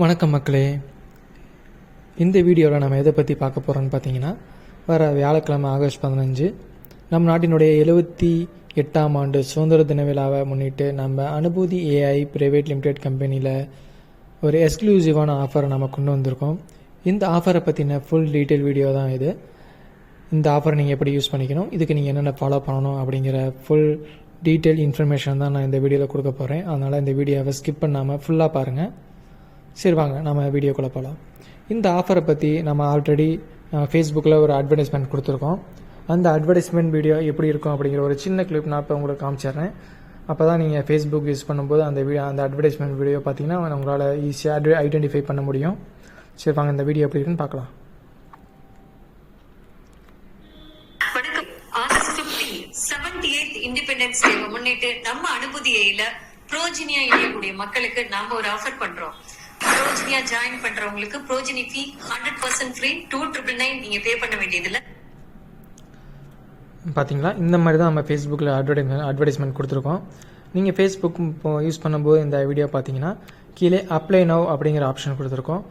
வணக்கம் மக்களே. இந்த வீடியோவில் நம்ம எதை பற்றி பார்க்க போகிறோன்னு பார்த்தீங்கன்னா வர வியாழக்கிழமை ஆகஸ்ட் பதினஞ்சு நம் நாட்டினுடைய எழுபத்தி எட்டாம் ஆண்டு சுதந்திர தின விழாவை முன்னிட்டு நம்ம அனுபூதி ஏஐ பிரைவேட் லிமிடெட் கம்பெனியில் ஒரு எக்ஸ்க்ளூசிவான ஆஃபரை நம்ம கொண்டு வந்திருக்கோம். இந்த ஆஃபரை பற்றின ஃபுல் டீட்டெயில் வீடியோ தான் இது. இந்த ஆஃபரை நீங்கள் எப்படி யூஸ் பண்ணிக்கணும் இதுக்கு நீங்கள் என்னென்ன ஃபாலோ பண்ணணும் அப்படிங்கிற ஃபுல் டீட்டெயில் இன்ஃபர்மேஷன் தான் நான் இந்த வீடியோவில் கொடுக்க போகிறேன் அதனால் இந்த வீடியோவை ஸ்கிப் பண்ணாமல் ஃபுல்லாக பாருங்கள் சரி வாங்க நம்ம வீடியோக்குள்ளே போகலாம் இந்த ஆஃபரை பற்றி நம்ம ஆல்ரெடி ஃபேஸ்புக்கில் ஒரு அட்வர்டைஸ்மெண்ட் கொடுத்துருக்கோம். அந்த அட்வர்டைஸ்மெண்ட் வீடியோ எப்படி இருக்கும் அப்படிங்கிற ஒரு சின்ன கிளிப் நான் இப்போ உங்களுக்கு காமிச்சிடுறேன். அப்போ தான் நீங்கள் ஃபேஸ்புக் யூஸ் பண்ணும்போது அந்த வீடியோ அந்த அட்வர்டைஸ்மெண்ட் வீடியோ பார்த்தீங்கன்னா உங்களால் ஈஸியாக ஐடென்டிஃபை பண்ண முடியும். சரி வாங்க இந்த வீடியோ எப்படி இருக்குன்னு பார்க்கலாம். வணக்கம். August 15 seventy eighth independence day முன்னிட்டு நம்ம அனுபூதியில ப்ரோஜினியா இணையக்கூடிய மக்களுக்கு நாம ஒரு ஆஃபர் பண்றோம். ப்ரோஜினியா ஜாயின் பண்றவங்களுக்கு ப்ரோஜினி fee hundred percent free two triple nine நீங்க பே பண்ண வேண்டியதில்ல. பார்த்தீங்களா இந்த மாதிரி தான் நம்ம ஃபேஸ்புக்கில் அட்வர்டைஸ்மெண்ட் அட்வர்டைஸ்மெண்ட் கொடுத்துருக்கோம். நீங்கள் ஃபேஸ்புக் இப்போ யூஸ் பண்ணும்போது இந்த வீடியோ பார்த்தீங்கன்னா கீழே அப்ளை நவ் அப்படிங்கிற ஆப்ஷன் கொடுத்துருக்கோம்.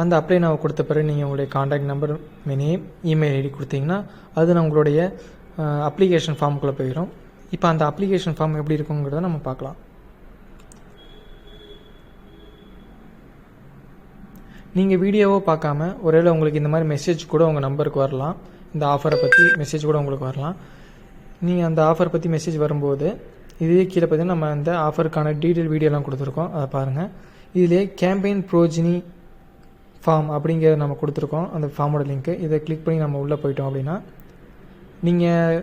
அந்த அப்ளை நவ் கொடுத்த பிறகு நீங்கள் உங்களுடைய contact number name email ID கொடுத்தீங்கன்னா அது நம்மளுடைய உங்களுடைய அப்ளிகேஷன் ஃபார்முக்குள்ளே போயிடும் இப்போ அந்த அப்ளிகேஷன் ஃபார்ம் எப்படி இருக்குங்கிறத நம்ம பார்க்கலாம். நீங்கள் வீடியோவோ பார்க்காம ஒருவேளை உங்களுக்கு இந்த மாதிரி மெசேஜ் கூட உங்கள் நம்பருக்கு வரலாம். இந்த ஆஃபரை பற்றி மெசேஜ் கூட உங்களுக்கு வரலாம். நீங்கள் அந்த ஆஃபர் பற்றி மெசேஜ் வரும்போது இதே கீழே பார்த்தீங்கன்னா நம்ம அந்த ஆஃபருக்கான டீட்டெயில் வீடியோலாம் கொடுத்துருக்கோம். அதை பாருங்கள் இதிலே கேம்பெயின் ப்ரோஜினி ஃபார்ம் அப்படிங்கிறத நம்ம கொடுத்துருக்கோம். அந்த ஃபார்மோட லிங்க்கு இதை கிளிக் பண்ணி நம்ம உள்ளே போயிட்டோம் அப்படின்னா நீங்கள்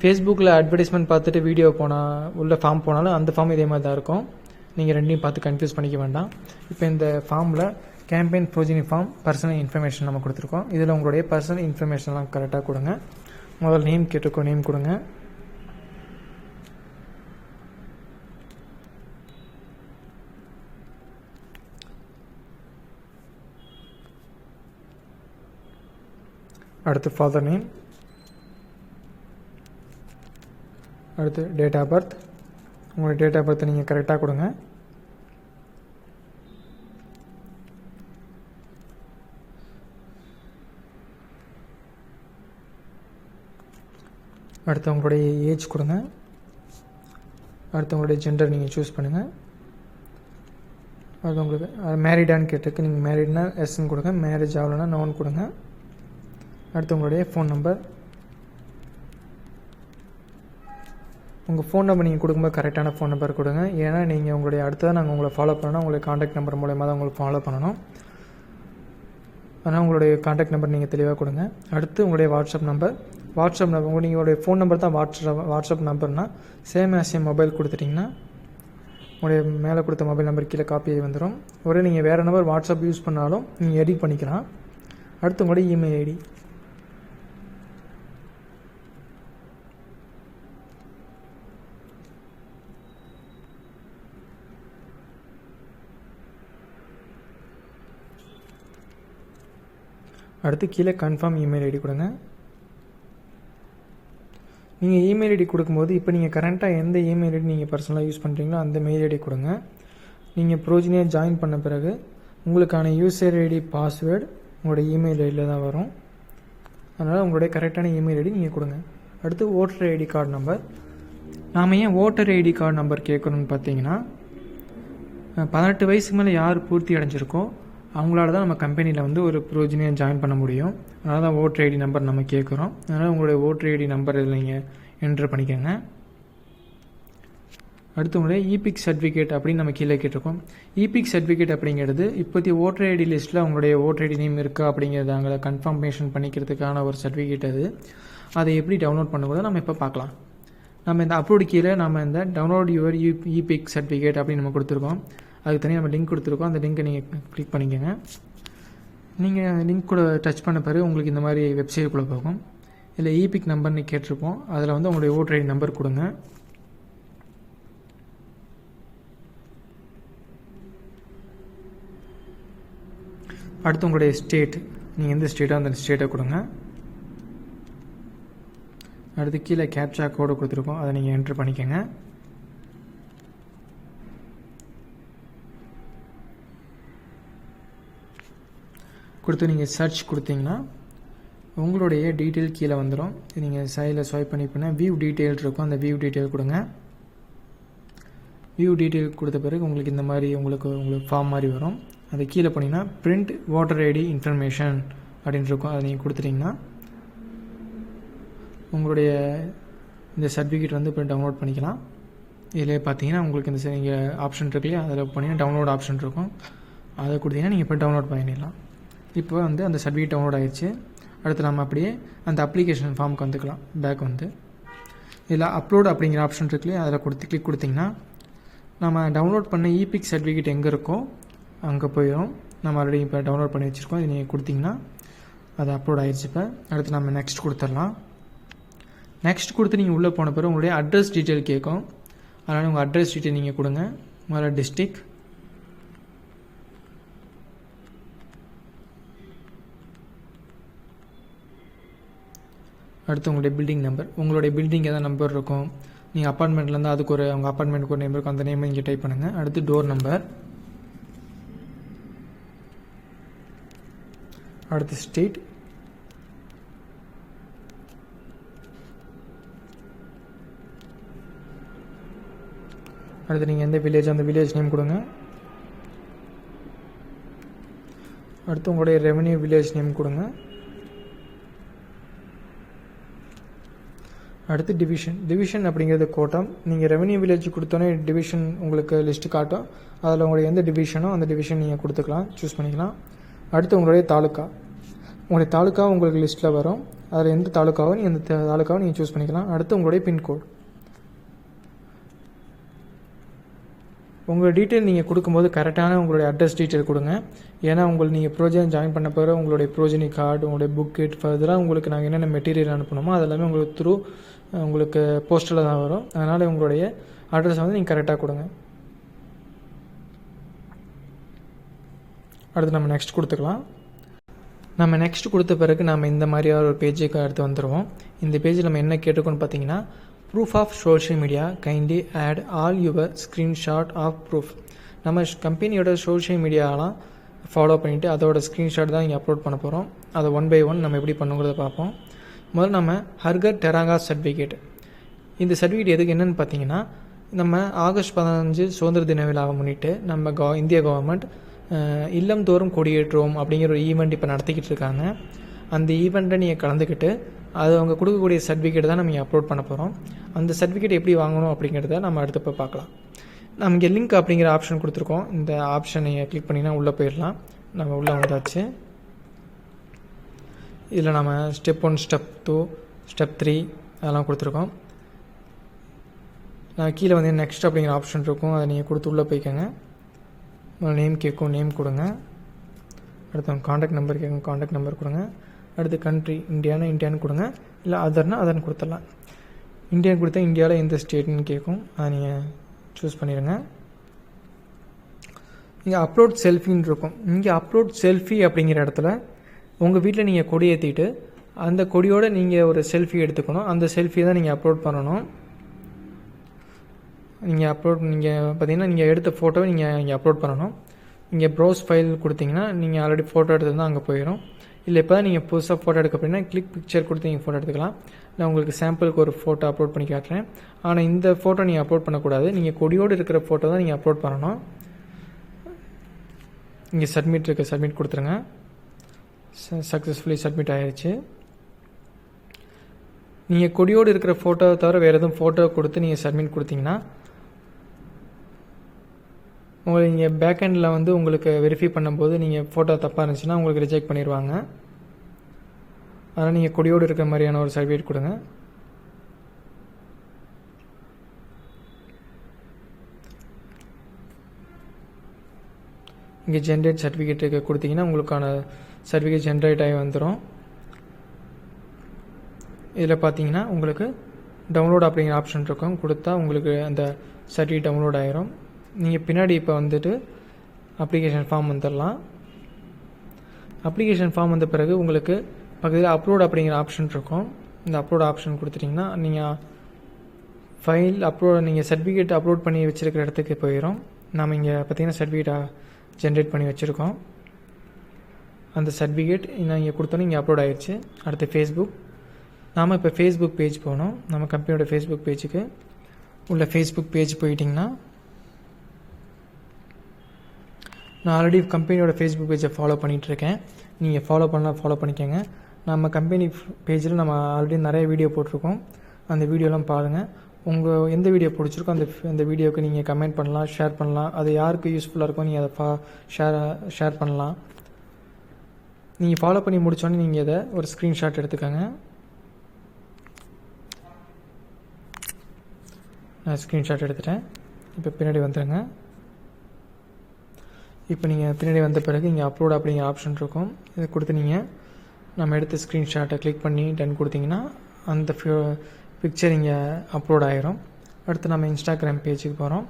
ஃபேஸ்புக்கில் அட்வர்டைஸ்மெண்ட் பார்த்துட்டு வீடியோ போனால் உள்ள ஃபார்ம் போனாலும் அந்த ஃபார்ம் இதே மாதிரி தான் இருக்கும். நீங்கள் ரெண்டையும் பார்த்து கன்ஃபியூஸ் பண்ணிக்க வேண்டாம். இப்போ இந்த ஃபார்மில் கேம்பெயின் ப்ரோஜினி ஃபார்ம் பர்சனல் இன்ஃபர்மேஷன் நம்ம கொடுத்துருக்கோம். இதில் உங்களுடைய பர்சனல் இன்ஃபர்மேஷன்லாம் கரெக்டாக கொடுங்க. முதல்ல நேம் கேட்டிருக்கோம் நேம் கொடுங்க. அடுத்து ஃபாதர் நேம் அடுத்து டேட் ஆஃப் பர்த் உங்களுடைய டேட் ஆஃப் பர்த் நீங்கள் கரெக்டாக கொடுங்க. அடுத்து உங்களுடைய ஏஜ் கொடுங்க அடுத்து உங்களுடைய ஜெண்டர் நீங்கள் சூஸ் பண்ணுங்கள் அடுத்து உங்களுக்கு மேரிடான்னு கேட்டிருக்கு. நீங்கள் மேரிட்னா எஸ்ன்னு கொடுங்க. மேரேஜ் ஆகலைன்னா நோன் கொடுங்க. அடுத்து உங்களுடைய ஃபோன் நம்பர் உங்கள் ஃபோன் நம்பர் நீங்கள் கொடுக்கும்போது கரெக்டான ஃபோன் நம்பர் கொடுங்க. ஏன்னா நீங்கள் உங்களுடைய அடுத்ததாக நாங்கள் உங்களை ஃபாலோ பண்ணணும். உங்களுக்கு காண்டாக்ட் நம்பர் மூலயமா தான் உங்களுக்கு ஃபாலோ பண்ணணும். ஆனால் உங்களுடைய காண்டாக்ட் நம்பர் நீங்கள் தெளிவாக கொடுங்க. அடுத்து உங்களுடைய வாட்ஸ்அப் நம்பர் வாட்ஸ்அப் நம்பர் உங்களுடைய ஃபோன் நம்பர் தான் வாட்ஸ்அப் வாட்ஸ்அப் நம்பர்னால் சேம் ஆஸ் ஏ மொபைல் கொடுத்துட்டிங்கன்னா உங்களுடைய மேலே கொடுத்த மொபைல் நம்பர் கீழே காப்பி வந்துடும் ஒரே நீங்கள் வேறு நம்பர் வாட்ஸ்அப் யூஸ் பண்ணாலும் நீங்கள் எடிட் பண்ணிக்கலாம். அடுத்து உங்களுடைய இமெயில் ஐடி அடுத்து கீழே கன்ஃபார்ம் இமெயில் ஐடி கொடுங்க. நீங்கள் இமெயில் ஐடி கொடுக்கும்போது இப்போ நீங்கள் கரண்ட்டாக எந்த இமெயில் ஐடி நீங்கள் பர்சனலாக யூஸ் பண்ணுறீங்களோ அந்த மெயில் ஐடி கொடுங்க. நீங்கள் ப்ரோஜினியாக ஜாயின் பண்ண பிறகு உங்களுக்கான யூசர் ஐடி பாஸ்வேர்டு உங்களோட இமெயில் ஐடியில் தான் வரும். அதனால் உங்களுடைய கரெக்டான இமெயில் ஐடி நீங்கள் கொடுங்க. அடுத்து ஓட்டர் ஐடி கார்டு நம்பர் நாம் ஏன் ஓட்டர் ஐடி கார்டு நம்பர் கேட்கணும்னு பார்த்தீங்கன்னா பதினெட்டு வயசுக்கு மேலே யார் பூர்த்தி அடைஞ்சிருக்கோ அவங்களால தான் நம்ம கம்பெனியில் வந்து ஒரு ப்ரோஜினியை ஜாயின் பண்ண முடியும். அதனால தான் ஓட்டர் ஐடி நம்பர் நம்ம கேட்குறோம் அதனால் உங்களுடைய ஓட்டர் ஐடி நம்பர் இதில் நீங்கள் என்ட்ரு பண்ணிக்கோங்க. அடுத்து உங்களுடைய இபிக் சர்டிஃபிகேட் அப்படின்னு நம்ம கீழே கேட்டிருக்கோம். இபிக் சர்டிஃபிகேட் அப்படிங்கிறது இப்போதைய ஓட்டர் ஐடி லிஸ்ட்டில் உங்களுடைய ஓட்டர் ஐடி நேம் இருக்கா அப்படிங்கிறத அங்கே கன்ஃபர்மேஷன் பண்ணிக்கிறதுக்கான ஒரு சர்டிஃபிகேட் அது. அதை எப்படி டவுன்லோட் பண்ணும்போது நம்ம இப்போ பார்க்கலாம். நம்ம இந்த அப்லோடு கீழே நம்ம இந்த டவுன்லோட் யுவர் யூ இபிக் சர்டிஃபிகேட் அப்படின்னு நம்ம கொடுத்துருக்கோம். அதுக்கு தனியாக நம்ம லிங்க் கொடுத்துருக்கோம். அந்த லிங்க்கை நீங்கள் கிளிக் பண்ணிக்கோங்க. நீங்கள் லிங்க் கூட டச் பண்ண பிறகு உங்களுக்கு இந்த மாதிரி வெப்சைட்டுக்குள்ளே போகும். இல்லை இபிக் நம்பர்னு கேட்டிருப்போம். அதில் வந்து உங்களுடைய ஓட்டர் ஐடி நம்பர் கொடுங்க. அடுத்து உங்களுடைய ஸ்டேட் நீங்கள் எந்த ஸ்டேட்டோ அந்த ஸ்டேட்டை கொடுங்க. அடுத்து கீழே கேப்சா கோடு கொடுத்துருக்கோம். அதை நீங்கள் என்ட்ரு பண்ணிக்கோங்க. கொடுத்து நீங்கள் சர்ச் கொடுத்தீங்கன்னா உங்களுடைய டீட்டெயில் கீழே வந்துடும் நீங்கள் சைடில் ஸ்வைப் பண்ணி பண்ணால் வியூ டீட்டெயில் இருக்கும். அந்த வியூ டீட்டெயில் கொடுங்க. வியூ டீட்டெயில் கொடுத்த பிறகு உங்களுக்கு இந்த மாதிரி உங்களுக்கு உங்களுக்கு ஃபார்ம் மாதிரி வரும். அது கீழே போனீங்கன்னா பிரிண்ட் வாட்டர் ஐடி இன்ஃபர்மேஷன் அப்படின்னு இருக்கும். அதை நீங்கள் கொடுத்துட்டிங்கன்னா உங்களுடைய இந்த சர்டிஃபிகேட் வந்து இப்போ டவுன்லோட் பண்ணிக்கலாம். இதில் பார்த்தீங்கன்னா உங்களுக்கு இந்த நீங்கள் ஆப்ஷன் இருக்கு இல்லையா? அதில் போனீங்கன்னா டவுன்லோட் ஆப்ஷன் இருக்கும். அதை கொடுத்தீங்கன்னா நீங்கள் இப்போ டவுன்லோட் பண்ணிடலாம். இப்போ வந்து அந்த சர்டிஃபிகேட் டவுன்லோட் ஆயிடுச்சு. அடுத்து நம்ம அப்படியே அந்த அப்ளிகேஷன் ஃபார்முக்கு வந்துக்கலாம். பேக் வந்து. இதில் அப்லோட் அப்படிங்கிற ஆப்ஷன் இருக்குல்லையே அதில் கொடுத்து கிளிக் கொடுத்தீங்கன்னா நம்ம டவுன்லோட் பண்ண இபிக் சர்டிஃபிகேட் எங்கே இருக்கோ அங்கே போயிடும் நம்ம ஆல்ரெடி இப்போ டவுன்லோட் பண்ணி வச்சுருக்கோம். இது நீங்கள் கொடுத்தீங்கன்னா அது அப்லோட் ஆயிடுச்சு இப்போ. அடுத்து நம்ம நெக்ஸ்ட் கொடுத்துடலாம். நெக்ஸ்ட் கொடுத்து நீங்கள் உள்ளே போன பிறகு உங்களுடைய அட்ரஸ் டீட்டெயில் கேட்கும். அதனால் உங்கள் அட்ரஸ் டீட்டெயில் நீங்கள் கொடுங்க. முதல்ல டிஸ்ட்ரிக் அடுத்து உங்களுடைய பில்டிங் நம்பர் உங்களுடைய பில்டிங் எதாவது நம்பர் இருக்கும்? நீங்கள் அப்பார்ட்மெண்ட்லேருந்து அதுக்கு ஒரு அவங்க அப்பார்ட்மெண்ட்டுக்கு ஒரு நேம் இருக்கும். அந்த நேமை இங்கே டைப் பண்ணுங்கள் அடுத்து டோர் நம்பர் அடுத்து ஸ்டேட் அடுத்து நீங்கள் எந்த வில்லேஜ் அந்த வில்லேஜ் நேம் கொடுங்க. அடுத்து உங்களுடைய ரெவன்யூ வில்லேஜ் நேம் கொடுங்க. அடுத்து டிவிஷன் டிவிஷன் அப்படிங்கிறது கோட்டம். நீங்கள் ரெவன்யூ வில்லேஜ் கொடுத்தோன்னே டிவிஷன் உங்களுக்கு லிஸ்ட்டு காட்டும். அதில் உங்களுடைய எந்த டிவிஷனோ அந்த டிவிஷன் நீங்கள் கொடுத்துக்கலாம். சூஸ் பண்ணிக்கலாம். அடுத்து உங்களுடைய தாலுக்கா உங்களுடைய தாலுக்கா உங்களுக்கு லிஸ்ட்டில் வரும். அதில் எந்த தாலுக்காவோ நீங்கள் அந்த தாலுக்காவை நீங்கள் சூஸ் பண்ணிக்கலாம். அடுத்து உங்களுடைய பின்கோட் உங்கள் டீட்டெயில் நீங்கள் கொடுக்கும்போது கரெக்டான உங்களுடைய அட்ரஸ் டீட்டெயில் கொடுங்க. ஏன்னா உங்களுக்கு நீங்கள் ப்ரோஜன் ஜாயின் பண்ண பிறகு உங்களுடைய ப்ரோஜனி கார்டு உங்களுடைய புக் ஃபர்தராக உங்களுக்கு நாங்கள் என்னென்ன மெட்டீரியல் அனுப்பணுமோ அது எல்லாமே உங்களுக்கு த்ரூ உங்களுக்கு போஸ்டரில் தான் வரும். அதனால் உங்களுடைய அட்ரஸ் வந்து நீங்கள் கரெக்டாக கொடுங்க. அடுத்து நம்ம நெக்ஸ்ட் கொடுத்துக்கலாம். நம்ம நெக்ஸ்ட் கொடுத்த பிறகு நம்ம இந்த மாதிரியான ஒரு பேஜுக்கு அடுத்து வந்துடுவோம் இந்த பேஜில் நம்ம என்ன கேட்டிருக்கோம்னு பார்த்தீங்கன்னா proof of social media kindly add all your screenshot of proof நம்ம கம்பெனியோட சோஷியல் மீடியாலாம் ஃபாலோ பண்ணிவிட்டு அதோட ஸ்க்ரீன்ஷாட் தான் இங்கே அப்லோட் பண்ண போகிறோம் அதை ஒன் பை ஒன் நம்ம எப்படி பண்ணுங்கிறத பார்ப்போம். முதல்ல நம்ம ஹர்கர் டெராங்கா சர்டிஃபிகேட் இந்த சர்டிஃபிகேட் எதுக்கு என்னென்னு பார்த்தீங்கன்னா நம்ம ஆகஸ்ட் பதினஞ்சு சுதந்திர தின விழாவை முன்னிட்டு நம்ம கவ இந்திய கவர்மெண்ட் இல்லம் தோறும் கொடியேற்றுவோம் அப்படிங்கிற ஒரு ஈவெண்ட் இப்போ நடத்திக்கிட்டு இருக்காங்க. அந்த ஈவெண்ட்டை நீங்கள் கலந்துக்கிட்டு அது அவங்க கொடுக்கக்கூடிய சர்டிஃபிகேட் தான் நம்ம இங்கே அப்லோட் பண்ண போகிறோம் அந்த சர்டிஃபிகேட் எப்படி வாங்கணும் அப்படிங்கிறத நம்ம அடுத்து போய் பார்க்கலாம். நம்ம இங்கே லிங்க் அப்படிங்கிற ஆப்ஷன் கொடுத்துருக்கோம். இந்த ஆப்ஷனை கிளிக் பண்ணிங்கன்னா உள்ளே போயிடலாம். நம்ம உள்ளே வந்தாச்சு இதில் நம்ம step one step two step three அதெல்லாம் கொடுத்துருக்கோம். நான் கீழே வந்து நெக்ஸ்ட் அப்படிங்கிற ஆப்ஷன் இருக்கும். அதை நீங்கள் கொடுத்து உள்ளே போய்க்கோங்க. நேம் கேட்கும் நேம் கொடுங்க. அடுத்து காண்டாக்ட் நம்பர் கேட்கும் காண்டாக்ட் நம்பர் கொடுங்க. அடுத்து கண்ட்ரி இந்தியானா இந்தியான்னு கொடுங்க. இல்லை அதர்னா அதர்னு கொடுத்துடலாம். இந்தியான்னு கொடுத்தா இந்தியாவில் எந்த ஸ்டேட்னு கேட்கும். அதை நீங்கள் சூஸ் பண்ணிடுங்க இங்கே அப்லோட் செல்ஃபின்னு இருக்கும். இங்கே அப்லோட் செல்ஃபி அப்படிங்கிற இடத்துல உங்கள் வீட்டில் நீங்கள் கொடி ஏற்றிட்டு அந்த கொடியோடு நீங்கள் ஒரு செல்ஃபி எடுத்துக்கணும். அந்த செல்ஃபியை தான் நீங்கள் அப்லோட் பண்ணணும். நீங்கள் அப்லோட் நீங்கள் பார்த்தீங்கன்னா நீங்கள் எடுத்த ஃபோட்டோவை நீங்கள் இங்கே அப்லோட் பண்ணணும். இங்கே ப்ரௌஸ் ஃபைல் கொடுத்தீங்கன்னா நீங்கள் ஆல்ரெடி ஃபோட்டோ எடுத்தது அங்கே போயிடும் இல்லை இப்போ தான் நீங்கள் புதுசாக ஃபோட்டோ எடுக்க அப்படின்னா கிளிக் பிக்சர் கொடுத்து நீங்கள் ஃபோட்டோ எடுத்துக்கலாம். நான் உங்களுக்கு சாம்பிளுக்கு ஒரு ஃபோட்டோ அப்லோட் பண்ணி காட்டுறேன். ஆனால் இந்த ஃபோட்டோ நீங்கள் அப்லோட் பண்ணக்கூடாது. நீங்கள் கொடியோடு இருக்கிற ஃபோட்டோ தான் நீங்கள் அப்லோட் பண்ணணும். இங்கே சப்மிட் இருக்க சப்மிட் கொடுத்துருங்க. சக்ஸஸ்ஃபுல்லி சப்மிட் ஆயிடுச்சு நீங்கள் கொடியோடு இருக்கிற ஃபோட்டோவை தவிர வேறு எதுவும் ஃபோட்டோ கொடுத்து நீங்கள் சப்மிட் கொடுத்தீங்கன்னா உங்களுக்கு இங்கே பேக்கெண்டில் வந்து உங்களுக்கு வெரிஃபை பண்ணும்போது நீங்கள் ஃபோட்டோ தப்பாக இருந்துச்சுன்னா உங்களுக்கு ரிஜெக்ட் பண்ணிடுவாங்க அதனால் நீங்கள் கொடியோடு இருக்கிற மாதிரியான ஒரு சர்டிஃபிகேட் கொடுங்க. இங்கே ஜென்ரேட் சர்டிஃபிகேட்டுக்கு கொடுத்தீங்கன்னா உங்களுக்கான சர்டிஃபிகேட் ஜென்ரேட் ஆகி வந்துடும் இதில் பார்த்தீங்கன்னா உங்களுக்கு டவுன்லோட் அப்படிங்கிற ஆப்ஷன் இருக்கும். கொடுத்தா உங்களுக்கு அந்த சர்டிஃபிகேட் டவுன்லோட் ஆகிரும் நீங்கள் பின்னாடி இப்போ வந்துட்டு அப்ளிகேஷன் ஃபார்ம் வந்துடலாம் அப்ளிகேஷன் ஃபார்ம் வந்த பிறகு உங்களுக்கு பக்கத்தில் அப்லோட் அப்படிங்கிற ஆப்ஷன் இருக்கும். இந்த அப்லோட் ஆப்ஷன் கொடுத்துட்டிங்கன்னா நீங்கள் ஃபைல் அப்லோட் நீங்கள் சர்டிஃபிகேட் அப்லோட் பண்ணி வச்சுருக்கிற இடத்துக்கு போயிடும் நாம் இங்கே பார்த்தீங்கன்னா சர்டிஃபிகேட்டை ஜென்ரேட் பண்ணி வச்சுருக்கோம். அந்த சர்டிஃபிகேட் நான் இங்கே கொடுத்தோன்னே இங்கே அப்லோட் ஆயிடுச்சு அடுத்து ஃபேஸ்புக் நாம் இப்போ ஃபேஸ்புக் பேஜ் போகணும் நம்ம கம்பெனியோட ஃபேஸ்புக் பேஜுக்கு உள்ள ஃபேஸ்புக் பேஜ் போயிட்டிங்கன்னா நான் ஆல்ரெடி கம்பெனியோட ஃபேஸ்புக் பேஜை ஃபாலோ பண்ணிகிட்ருக்கேன் நீங்கள் ஃபாலோ பண்ணலாம் ஃபாலோ பண்ணிக்கோங்க. நம்ம கம்பெனி பேஜில் நம்ம ஆல்ரெடி நிறைய வீடியோ போட்டிருக்கோம். அந்த வீடியோலாம் பாருங்கள் உங்கள் எந்த வீடியோ பிடிச்சிருக்கோ அந்த அந்த வீடியோவுக்கு நீங்கள் கமெண்ட் பண்ணலாம் ஷேர் பண்ணலாம். அது யாருக்கு யூஸ்ஃபுல்லாக இருக்கோ நீங்கள் அதை ஃபா ஷேர் ஷேர் பண்ணலாம். நீங்கள் ஃபாலோ பண்ணி முடித்தோன்னே நீங்கள் இதை ஒரு ஸ்க்ரீன்ஷாட் எடுத்துக்கோங்க. நான் ஸ்க்ரீன்ஷாட் எடுத்துட்டேன். இப்போ பின்னாடி வந்துடுங்க இப்போ நீங்கள் பின்னாடி வந்த பிறகு இங்கே அப்லோட் அப்படிங்கிற ஆப்ஷன் இருக்கும். இதை கொடுத்து நீங்கள் நம்ம எடுத்த ஸ்க்ரீன்ஷாட்டை கிளிக் பண்ணி டன் கொடுத்தீங்கன்னா அந்த ஃபியூ பிக்சர் இங்கே அப்லோட் ஆகிரும் அடுத்து நம்ம இன்ஸ்டாகிராம் பேஜுக்கு போகிறோம்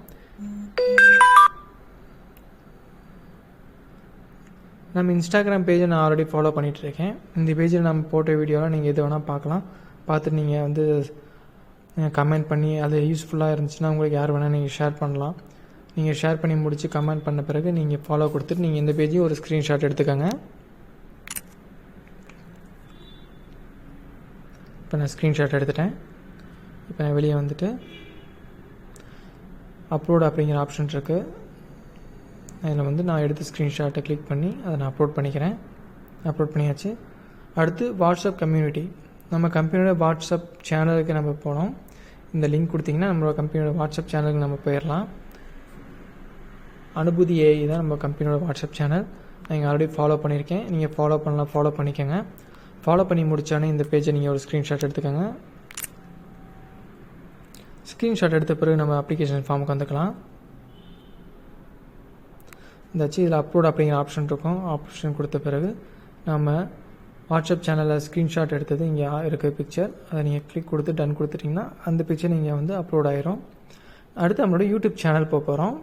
நம்ம இன்ஸ்டாகிராம் பேஜை நான் ஆல்ரெடி ஃபாலோ பண்ணிகிட்ருக்கேன் இந்த பேஜில் நம்ம போட்ட வீடியோலாம் நீங்கள் எது வேணால் பார்க்கலாம். பார்த்துட்டு நீங்கள் வந்து கமெண்ட் பண்ணி அது யூஸ்ஃபுல்லாக இருந்துச்சுன்னா உங்களுக்கு யார் வேணால் நீங்கள் ஷேர் பண்ணலாம். நீங்கள் ஷேர் பண்ணி முடித்து கமெண்ட் பண்ண பிறகு நீங்கள் ஃபாலோ கொடுத்துட்டு நீங்கள் இந்த பேஜையும் ஒரு ஸ்க்ரீன்ஷாட் எடுத்துக்கோங்க. இப்போ நான் ஸ்க்ரீன்ஷாட் எடுத்துட்டேன். இப்போ நான் வெளியே வந்துட்டு அப்லோட் அப்படிங்கிற ஆப்ஷன் இருக்குது அதில் வந்து நான் எடுத்து ஸ்க்ரீன்ஷாட்டை கிளிக் பண்ணி அதை நான் அப்லோட் பண்ணிக்கிறேன். அப்லோட் பண்ணியாச்சு. அடுத்து வாட்ஸ்அப் கம்யூனிட்டி நம்ம கம்பெனியோட வாட்ஸ்அப் சேனலுக்கு நம்ம போனோம். இந்த லிங்க் கொடுத்தீங்கன்னா நம்மளோட கம்பெனியோட வாட்ஸ்அப் சேனலுக்கு நம்ம போயிடலாம். அனுபூதி ஏஐ தான் நம்ம கம்பெனியோட வாட்ஸ்அப் சேனல் நீங்கள் ஆல்ரெடி ஃபாலோ பண்ணியிருக்கேன். நீங்கள் ஃபாலோ பண்ணலாம் ஃபாலோ பண்ணிக்கோங்க. ஃபாலோ பண்ணி முடித்தானே இந்த பேஜை நீங்கள் ஒரு ஸ்க்ரீன்ஷாட் எடுத்துக்கோங்க. ஸ்க்ரீன்ஷாட் எடுத்த பிறகு நம்ம அப்ளிகேஷன் ஃபார்முக்கு வந்துக்கலாம். இந்த இதில் அப்லோட் அப்படிங்கிற ஆப்ஷன் இருக்கும். ஆப்ஷன் கொடுத்த பிறகு நம்ம வாட்ஸ்அப் சேனலில் ஸ்க்ரீன்ஷாட் எடுத்தது இங்கே இருக்குது பிக்சர் அதை நீங்கள் கிளிக் கொடுத்து டன் கொடுத்துட்டிங்கன்னா அந்த பிக்சர் நீங்கள் வந்து அப்லோட் ஆயிரும். அடுத்து நம்மளோட யூடியூப் சேனல் போக போகிறோம்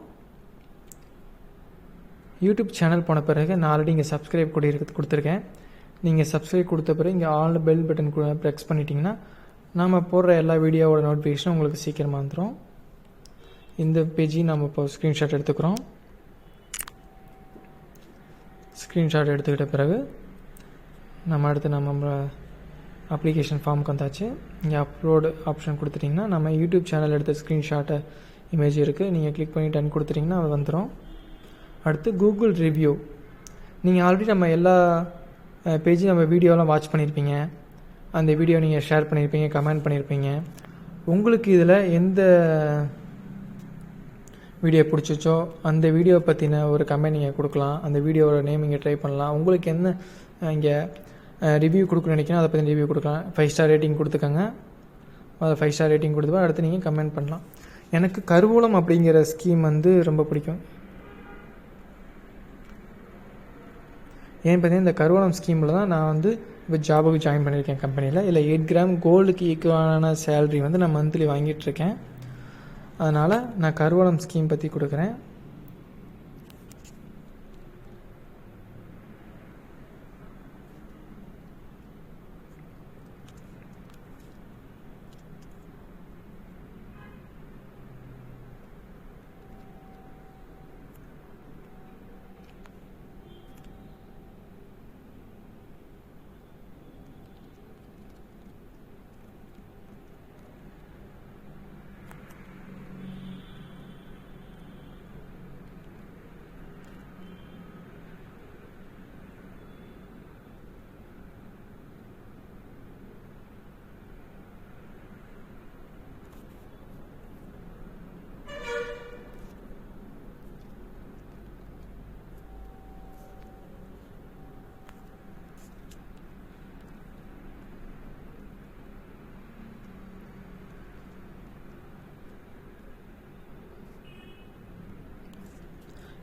யூடியூப் சேனல் போன பிறகு நான் ஆல்ரெடி இங்கே சப்ஸ்கிரைப் கூட இருக்கிறது கொடுத்துருக்கேன். நீங்கள் சப்ஸ்கிரைப் கொடுத்த பிறகு இங்கே ஆல் பெல் பட்டன் ப்ரெஸ் பண்ணிட்டீங்கன்னா நம்ம போடுற எல்லா வீடியோவோட நோட்டிஃபிகேஷனும் உங்களுக்கு சீக்கிரமாக வந்துடும் இந்த பேஜையும் நம்ம இப்போ ஸ்க்ரீன்ஷாட் எடுத்துக்கிறோம். ஸ்க்ரீன்ஷாட் எடுத்துக்கிட்ட பிறகு நம்ம அடுத்து நம்ம அப்ளிகேஷன் ஃபார்முக்கு வந்தாச்சு. இங்கே அப்லோடு ஆப்ஷன் கொடுத்துட்டிங்கன்னா நம்ம யூடியூப் சேனல் எடுத்த ஸ்க்ரீன்ஷாட்டை இமேஜ் இருக்குது நீங்கள் கிளிக் பண்ணி டன் கொடுத்துட்டிங்கன்னா அது வந்துடும் அடுத்து கூகுள் ரிவ்யூ நீங்கள் ஆல்ரெடி நம்ம எல்லா பேஜும் நம்ம வீடியோலாம் வாட்ச் பண்ணியிருப்பீங்க அந்த வீடியோ நீங்கள் ஷேர் பண்ணியிருப்பீங்க கமெண்ட் பண்ணியிருப்பீங்க உங்களுக்கு இதில் எந்த வீடியோ பிடிச்சிச்சோ அந்த வீடியோ பற்றின ஒரு கமெண்ட் நீங்கள் கொடுக்கலாம். அந்த வீடியோவோட நேம் இங்கே ட்ரை பண்ணலாம். உங்களுக்கு என்ன இங்கே ரிவ்யூ கொடுக்கணும்னு நினைக்கிறேன் அதை பற்றி ரிவ்யூ கொடுக்கலாம். ஃபைவ் ஸ்டார் ரேட்டிங் கொடுத்துக்கோங்க. அதை ஃபைவ் ஸ்டார் ரேட்டிங் கொடுத்து அடுத்து நீங்கள் கமெண்ட் பண்ணலாம். எனக்கு கருவூலம் அப்படிங்கிற ஸ்கீம் வந்து ரொம்ப பிடிக்கும். ஏன் பார்த்தீங்கன்னா இந்த கருவூலம் ஸ்கீமில் தான் நான் வந்து இப்போ ஜாபுக்கு ஜாயின் பண்ணியிருக்கேன் கம்பெனியில் இல்லை எயிட் கிராம் கோல்டுக்கு ஈக்குவலான சேலரி வந்து நான் மந்த்லி வாங்கிட்டுருக்கேன் அதனால் நான் கருவளம் ஸ்கீம் பற்றி கொடுக்குறேன்.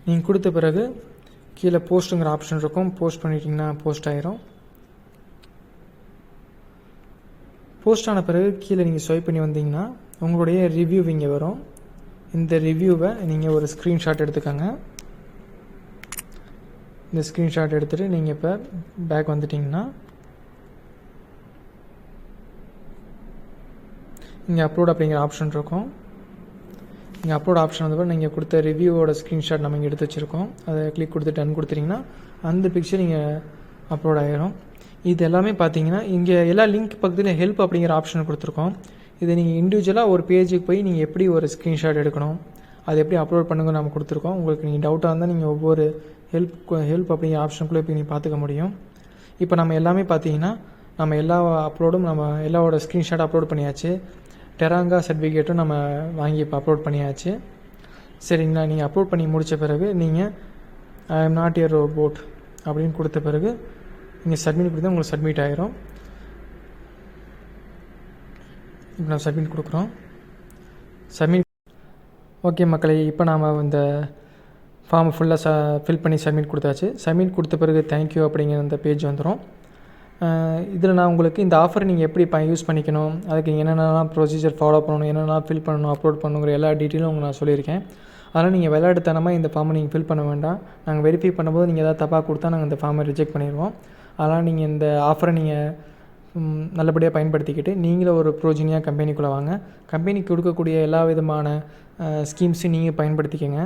நீங்கள் கொடுத்த பிறகு கீழே போஸ்ட்டுங்கிற ஆப்ஷன் இருக்கும். போஸ்ட் பண்ணிட்டீங்கன்னா போஸ்ட் ஆயிரும். போஸ்ட் ஆன பிறகு கீழே நீங்கள் ஸ்வைப் பண்ணி வந்தீங்கன்னா உங்களுடைய ரிவ்யூ இங்கே வரும். இந்த ரிவ்யூவை நீங்கள் ஒரு ஸ்க்ரீன்ஷாட் எடுத்துக்கோங்க. இந்த ஸ்க்ரீன்ஷாட் எடுத்துகிட்டு நீங்கள் இப்போ பேக் வந்துட்டிங்கன்னா இங்கே அப்லோட் அப்படிங்கிற ஆப்ஷன் இருக்கும். இங்கே அப்லோட் ஆப்ஷன் வந்தப்போ நீங்கள் கொடுத்த ரிவ்யூவோட ஸ்க்ரீன்ஷாட் நம்ம இங்கே எடுத்து வச்சுருக்கோம். அதை கிளிக் கொடுத்து டன் கொடுத்துட்டிங்கன்னா அந்த பிக்சர் நீங்கள் அப்லோட் ஆகிரும் இது எல்லாமே பார்த்தீங்கன்னா இங்கே எல்லா லிங்க் பக்கத்தில் ஹெல்ப் அப்படிங்கிற ஆப்ஷன் கொடுத்துருக்கோம். இதை நீங்கள் இண்டிவிஜுவலாக ஒரு பேஜுக்கு போய் நீங்கள் எப்படி ஒரு ஸ்க்ரீன்ஷாட் எடுக்கணும் அது எப்படி அப்லோட் பண்ணுங்க நம்ம கொடுத்துருக்கோம். உங்களுக்கு நீங்கள் டவுட்டாக இருந்தால் நீங்கள் ஒவ்வொரு ஹெல்ப் ஹெல்ப் அப்படிங்கிற ஆப்ஷனுக்குள்ளே போய் நீங்கள் பார்த்துக்க முடியும். இப்போ நம்ம எல்லாமே பார்த்தீங்கன்னா நம்ம எல்லா அப்லோடும் நம்ம எல்லாவோட ஸ்க்ரீன்ஷாட் அப்லோட் பண்ணியாச்சு. டெராங்கா சர்டிஃபிகேட்டும் நம்ம வாங்கி இப்போ அப்லோட் பண்ணியாச்சு. சரிங்களா நீங்கள் அப்லோட் பண்ணி முடித்த பிறகு நீங்கள் I am not a robot அப்படின்னு கொடுத்த பிறகு நீங்கள் சப்மிட் கொடுத்தா உங்களுக்கு சப்மிட் ஆகிரும் இப்போ நம்ம சப்மிட் கொடுக்குறோம். சப்மிட் ஓகே மக்களே இப்போ நாம் இந்த ஃபார்மை ஃபுல்லாக ச ஃபில் பண்ணி சப்மிட் கொடுத்தாச்சு. சப்மிட் கொடுத்த பிறகு தேங்க்யூ அப்படிங்கிற அந்த பேஜ் வந்துடும் இதில் நான் உங்களுக்கு இந்த ஆஃபரை நீங்கள் எப்படி ப யூஸ் பண்ணிக்கணும் அதுக்கு என்னென்னலாம் ப்ரொசீஜர் ஃபாலோ பண்ணணும் என்னென்னலாம் ஃபில் பண்ணணும் அப்லோட் பண்ணணுங்கிற எல்லா டீட்டெயிலும் உங்களுக்கு நான் சொல்லியிருக்கேன். அதனால் நீங்கள் விளையாட்டுத்தனமாக இந்த ஃபார்மை நீங்கள் ஃபில் பண்ண வேண்டாம். நாங்கள் வெரிஃபை பண்ணும்போது நீங்கள் எதாவது தப்பாக கொடுத்தா நாங்கள் இந்த ஃபார்மை ரிஜெக்ட் பண்ணிடுவோம். அதனால் நீங்கள் இந்த ஆஃபரை நீங்கள் நல்லபடியாக பயன்படுத்திக்கிட்டு நீங்களும் ஒரு ப்ரோஜினியாக கம்பெனிக்குள்ளே வாங்க. கம்பெனிக்கு கொடுக்கக்கூடிய எல்லா விதமான ஸ்கீம்ஸையும் நீங்கள் பயன்படுத்திக்கங்க.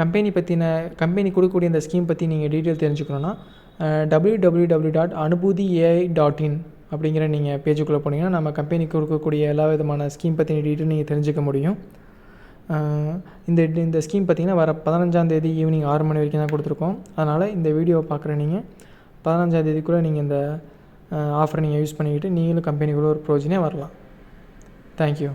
கம்பெனி பற்றின கம்பெனி கொடுக்கக்கூடிய இந்த ஸ்கீம் பற்றி நீங்கள் டீட்டெயில் தெரிஞ்சுக்கணுன்னா W W W dot Anubhuti AI dot in அப்படிங்கிற நீங்கள் பேஜுக்குள்ளே போனீங்கன்னா நம்ம கம்பெனிக்கு கொடுக்கக்கூடிய எல்லா விதமான ஸ்கீம் பற்றின டீட்டெயில் நீங்கள் தெரிஞ்சுக்க முடியும். இந்த இந்த ஸ்கீம் பார்த்தீங்கன்னா வர பதினஞ்சாந்தேதி ஈவினிங் ஆறு மணி வரைக்கும் தான் கொடுத்துருக்கோம். அதனால் இந்த வீடியோவை பார்க்குற நீங்கள் பதினஞ்சாந்தேதிக்குள்ளே நீங்கள் இந்த ஆஃபரை நீங்கள் யூஸ் பண்ணிக்கிட்டு நீங்களும் கம்பெனிக்குள்ளே ஒரு ப்ரோஜனே வரலாம். தேங்க்யூ